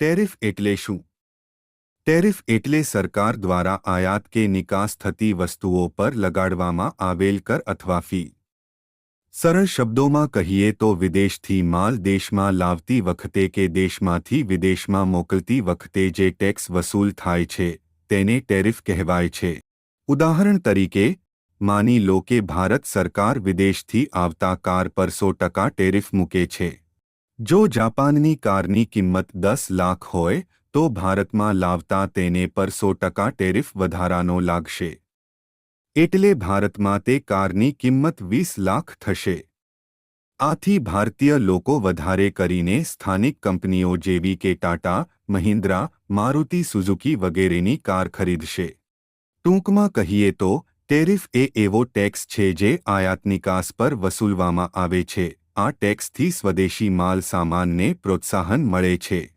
Tariff એટલે શું? Tariff એટલે સરકાર દ્વારા આયાત કે નિકાસ થતી વસ્તુઓ પર લગાડવામાં આવેલ કર અથવા ફી. સરળ શબ્દોમાં કહીએ તો વિદેશથી માલ દેશમાં લાવતી વખતે કે દેશમાંથી વિદેશમાં મોકલતી વખતે જે ટેક્સ વસૂલ થાય છે, તેને ટેરિફ કહેવાય છે. ઉદાહરણ તરીકે, માની લો કે ભારત સરકાર વિદેશથી આવતા કાર પર સો ટકા ટેરિફ મૂકે છે. જો જાપાનની કારની કિંમત દસ લાખ હોય, તો ભારતમાં લાવતા તેને પર સો ટકા ટેરિફ વધારાનો લાગશે. એટલે ભારતમાં તે કારની કિંમત વીસ લાખ થશે. આથી ભારતીય લોકો વધારે કરીને સ્થાનિક કંપનીઓ જેવી કે ટાટા, મહિન્દ્રા, મારુતિ સુઝુકી વગેરેની કાર ખરીદશે. ટૂંકમાં કહીએ તો, ટેરિફ એ એવો ટેક્સ છે જે આયાત નિકાસ પર વસૂલવામાં આવે છે. આ ટેક્સથી સ્વદેશી માલ સામાનને પ્રોત્સાહન મળે છે.